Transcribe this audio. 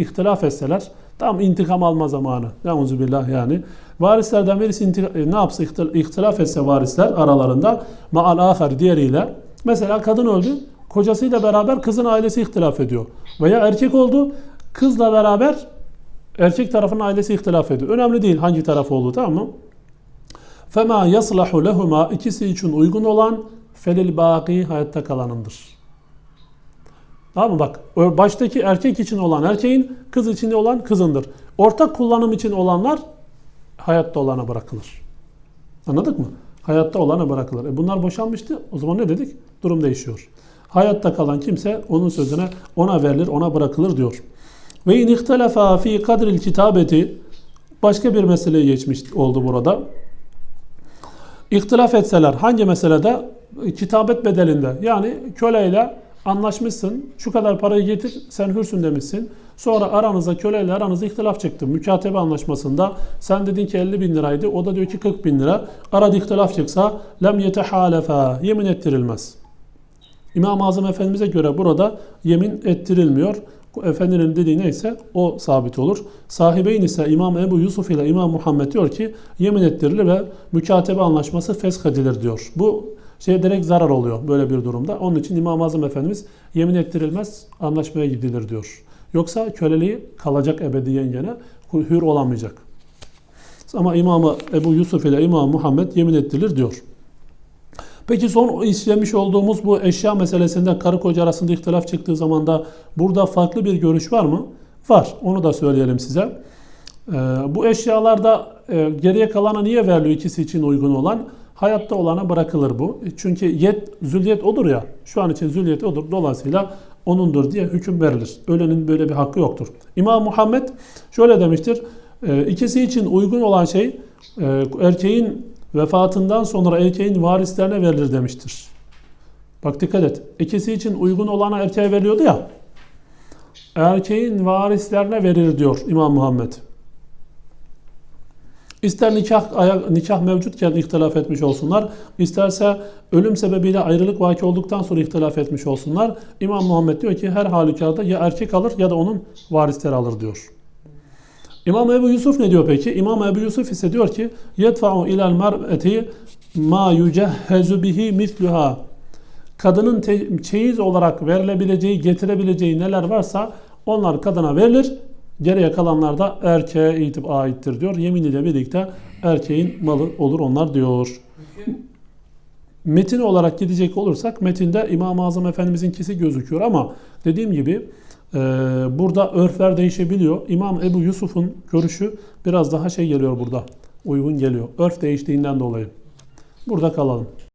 ihtilaf etseler tam intikam alma zamanı. Euzubillah yani. Varislerden birisi intika- e, ne yapsa ihtil- ihtilaf etse varisler aralarında ma'al ahar diğeriyle. Mesela kadın öldü. Kocasıyla beraber kızın ailesi ihtilaf ediyor. Veya erkek oldu. Kızla beraber erkek tarafının ailesi ihtilaf ediyor. Önemli değil hangi taraf olduğu tamam mı? Fema yaslahu lehuma ikisi için uygun olan felil baki hayatta kalanındır. Tamam mı? Bak baştaki erkek için olan erkeğin, kız için olan kızındır. Ortak kullanım için olanlar hayatta olana bırakılır. Anladık mı? Hayatta olana bırakılır. E bunlar boşanmıştı. O zaman ne dedik? Durum değişiyor. Hayatta kalan kimse onun sözüne ona verilir, ona bırakılır diyor. Ve in ihtelefa fi kadril kitabeti başka bir meseleye geçmiş oldu burada. İhtilaf etseler hangi meselede? Kitabet bedelinde. Yani köleyle anlaşmışsın. Şu kadar parayı getir sen hürsün demişsin. Sonra aranızda köleyle aranızda ihtilaf çıktı. Mükatebe anlaşmasında sen dedin ki 50 bin liraydı. O da diyor ki 40 bin lira. Arada ihtilaf çıksa lem yetehalefa yemin ettirilmez. İmam-ı Azam Efendimiz'e göre burada yemin ettirilmiyor. Efendinin dediği neyse o sabit olur. Sahibeyn ise İmam Ebu Yusuf ile İmam Muhammed diyor ki yemin ettirilir ve mükatebe anlaşması feshedilir diyor. Bu şey direkt zarar oluyor böyle bir durumda. Onun için İmam-ı Azam Efendimiz yemin ettirilmez anlaşmaya gidilir diyor. Yoksa köleliği kalacak ebediyen gene hür olamayacak. Ama İmam Ebu Yusuf ile İmam Muhammed yemin ettirilir diyor. Peki son işlemiş olduğumuz bu eşya meselesinde karı koca arasında ihtilaf çıktığı zaman da burada farklı bir görüş var mı? Var. Onu da söyleyelim size. Ee, bu eşyalarda e, geriye kalana niye veriliyor ikisi için uygun olan? Hayatta olana bırakılır bu. Çünkü yet, zülyet odur ya. Şu an için zülyet odur. Dolayısıyla onundur diye hüküm verilir. Ölenin böyle bir hakkı yoktur. İmam Muhammed şöyle demiştir. E, ikisi için uygun olan şey e, erkeğin vefatından sonra erkeğin varislerine verilir demiştir. Bak dikkat et. İkisi için uygun olana erkeğe veriliyordu ya. Erkeğin varislerine verilir diyor İmam Muhammed. İster nikah nikah mevcutken ihtilaf etmiş olsunlar, isterse ölüm sebebiyle ayrılık vaki olduktan sonra ihtilaf etmiş olsunlar. İmam Muhammed diyor ki her halükarda ya erkek alır ya da onun varisleri alır diyor. İmam Ebu Yusuf ne diyor peki? İmam Ebu Yusuf ise diyor ki yedfa'u ilal mer'eti ma yucehhezu bihi misluha. Kadının çeyiz olarak verilebileceği, getirebileceği neler varsa onlar kadına verilir. Geriye kalanlar da erkeğe itip aittir diyor. Yemin ile birlikte erkeğin malı olur onlar diyor. Metin olarak gidecek olursak metinde İmam-ı Azam Efendimiz'inkisi gözüküyor ama dediğim gibi e, burada örfler değişebiliyor. İmam Ebu Yusuf'un görüşü biraz daha şey geliyor burada. Uygun geliyor. Örf değiştiğinden dolayı. Burada kalalım.